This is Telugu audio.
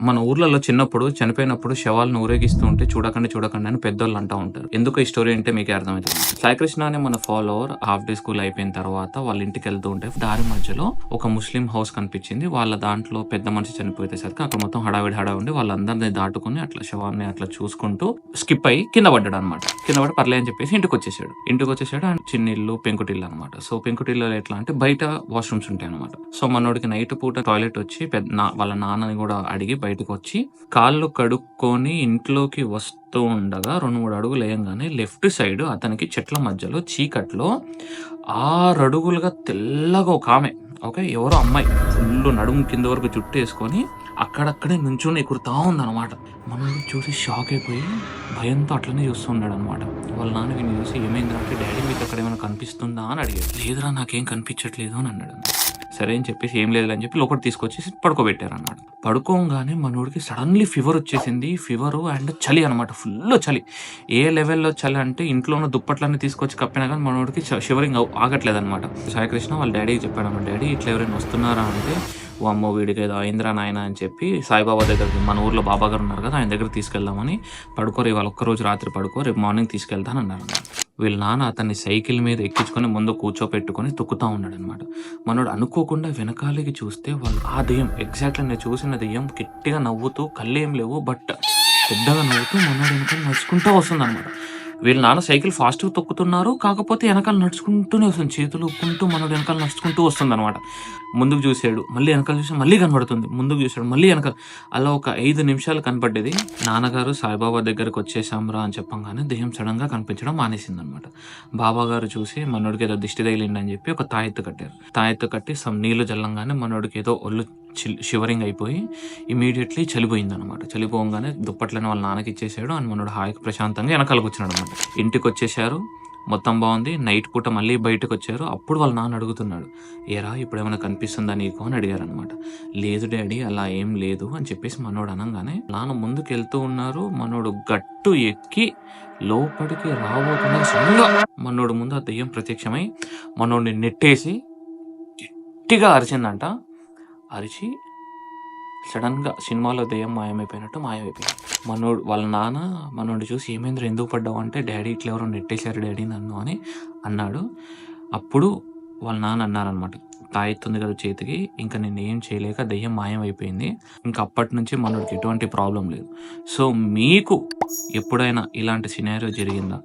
మన ఊర్లలో చిన్నప్పుడు చనిపోయినప్పుడు శవాలను ఊరేగిస్తూ ఉంటే చూడకండి చూడకండి అని పెద్దోళ్ళు అంటూ ఉంటారు. ఎందుకు ఈ స్టోరీ అంటే మీకు అర్థమవుతుంది. సాయికృష్ణ అనే మన ఫాలోవర్ హాఫ్ డే స్కూల్ అయిపోయిన తర్వాత వాళ్ళ ఇంటికి వెళ్తూ ఉంటే దారి మధ్యలో ఒక ముస్లిం హౌస్ కనిపించింది. వాళ్ళ దాంట్లో పెద్ద మనిషి చనిపోయేసరికి అక్కడ మొత్తం హడావిడి హడావిడి వాళ్ళందరినీ దాటుకుని అట్లా శవాన్ని అట్లా చూసుకుంటూ స్కిప్ అయ్యి కింద పడ్డాడు అనమాట కింద పడి పర్లే అని చెప్పేసి ఇంటికి వచ్చేసాడు. ఇంటికి వచ్చేసాడు అండ్ చిన్న ఇల్లు పెంకుటిల్లు అనమాట సో పెంకుటిల్లు ఎట్లా అంటే బయట వాష్రూమ్స్ ఉంటాయి అనమాట సో మనోడికి నైట్ పూట టాయిలెట్ వచ్చి పెద్ద వాళ్ళ నాన్నని కూడా అడిగి బయటకు వచ్చి కాళ్ళు కడుక్కొని ఇంట్లోకి వస్తూ ఉండగా రెండు మూడు అడుగులు వేయంగానే లెఫ్ట్ సైడ్ అతనికి చెట్ల మధ్యలో చీకట్లో ఆరు అడుగులుగా తెల్లగా ఒక ఆమె ఓకే ఎవరో అమ్మాయి ఫుల్ నడుము కింద వరకు జుట్టు వేసుకొని అక్కడక్కడే నుంచుని ఎగురుతా ఉందన్నమాట. మనం చూసి షాక్ అయిపోయి భయంతో అట్లనే చూస్తున్నాడు అనమాట వాళ్ళ నాన్న వీడిని చూసి ఏమైంది అంటే డాడీ మీకు అక్కడ ఏమైనా కనిపిస్తుందా? అని అడిగాడు. లేదురా నాకేం కనిపించట్లేదు అని అన్నాడు. సరే అని చెప్పేసి ఏం లేదు అని చెప్పి లోపల తీసుకొచ్చి పడుకోబెట్టారు అన్నాడు పడుకోగానే మనోడికి సడన్లీ ఫీవర్ వచ్చేసింది. ఫీవరు అండ్ చలి అనమాట ఫుల్ చలి. ఏ లెవెల్లో చలి అంటే ఇంట్లో ఉన్న దుప్పట్లన్నీ తీసుకొచ్చి కప్పినా కానీ మనోడికి షివరింగ్ ఆగట్లేదు అనమాట సాయికృష్ణ వాళ్ళ డాడీకి చెప్పాడు అన్నమాట డాడీ ఇట్లా ఎవరైనా వస్తున్నారా? అంటే ఓ అమ్మో వీడికి ఏదో అయిందిరా నాయన అని చెప్పి సాయిబాబా దగ్గరికి మన ఊర్లో బాబా గారు ఉన్నారు కదా ఆయన దగ్గర తీసుకెళ్దామని పడుకోరు ఇవాళ ఒక్కరోజు రాత్రి పడుకో రేపు మార్నింగ్ తీసుకెళ్తానన్నారు అన్నారు వీళ్ళ నాన్న అతన్ని సైకిల్ మీద ఎక్కించుకొని ముందు కూర్చోపెట్టుకొని తొక్కుతూ ఉన్నాడు అనమాట మనోడు అనుకోకుండా వెనకాలకి చూస్తే వాళ్ళు ఆ దెయ్యం ఎగ్జాక్ట్లీ నేను చూసిన దెయ్యం గట్టిగా నవ్వుతూ కళ్ళేం లేవు బట్ పెద్దగా నవ్వుతూ మనోడు వెనకాల నడుచుకుంటూ వస్తుంది అనమాట వీళ్ళ నాన్న సైకిల్ ఫాస్ట్గా తొక్కుతున్నారు. కాకపోతే వెనకాల నడుచుకుంటూనే వస్తుంది. చేతులు ఒప్పుకుంటూ మనోడు వెనకాల నడుచుకుంటూ వస్తుంది అనమాట ముందుకు చూసాడు మళ్ళీ వెనకాల చూసి మళ్ళీ కనబడుతుంది. ముందుకు చూసాడు మళ్ళీ వెనకాల. అలా ఒక ఐదు నిమిషాలు కనపడ్డది. నాన్నగారు సాయిబాబా దగ్గరకు వచ్చేసాంరా అని చెప్పంగానే దేహం సడన్గా కనిపించడం మానేసింది బాబాగారు చూసి మనోడికి ఏదో దిష్టి తగిలిండి అని చెప్పి ఒక తాయెత్తు కట్టారు. తాయెత్తు కట్టి సమ్ నీళ్ళు జల్లంగానే మనోడికి ఏదో ఒళ్ళు షివరింగ్ అయిపోయి ఇమీడియట్లీ చలిపోయింది అనమాట చలిపోగానే దుప్పట్లను వాళ్ళ నాన్నకి ఇచ్చేసాడు. అని మనోడు హాయికి ప్రశాంతంగా వెనకాలకు వచ్చినాడు అనమాట ఇంటికి వచ్చేసారు మొత్తం బాగుంది. నైట్ పూట మళ్ళీ బయటకు వచ్చారు అప్పుడు వాళ్ళ నాన్న అడుగుతున్నాడు ఏరా ఇప్పుడు ఏమైనా కనిపిస్తుందా నీకు? అని అడిగారు అనమాట లేదు డాడీ అలా ఏం లేదు అని చెప్పేసి మనోడు అనగానే నాన్న ముందుకు వెళ్తూ ఉన్నారు. మనోడు గట్టు ఎక్కి లోపలికి రాబోతున్నారు సొంగా మనోడు ముందు ఆ దెయ్యం ప్రత్యక్షమై మనోడిని నెట్టేసి గట్టిగా అరిచిందంట. అరిచి సడన్గా సినిమాలో దెయ్యం మాయమైపోయినట్టు మాయమైపోయింది. మనోడు వాళ్ళ నాన్న మనోడు చూసి ఏమేంద్ర ఎందుకు పడ్డావు? అంటే డాడీ ఇట్లా ఎవరో నెట్టేశారు డాడీ నన్ను అని అన్నాడు. అప్పుడు వాళ్ళ నాన్న అన్నారనమాట తాయెత్తుంది కదా చేతికి ఇంకా నేను ఏం చేయలేక దెయ్యం మాయమైపోయింది. ఇంకా అప్పటి నుంచి మనోడికి ఎటువంటి ప్రాబ్లం లేదు. సో మీకు ఎప్పుడైనా ఇలాంటి సినారియో జరిగిందా?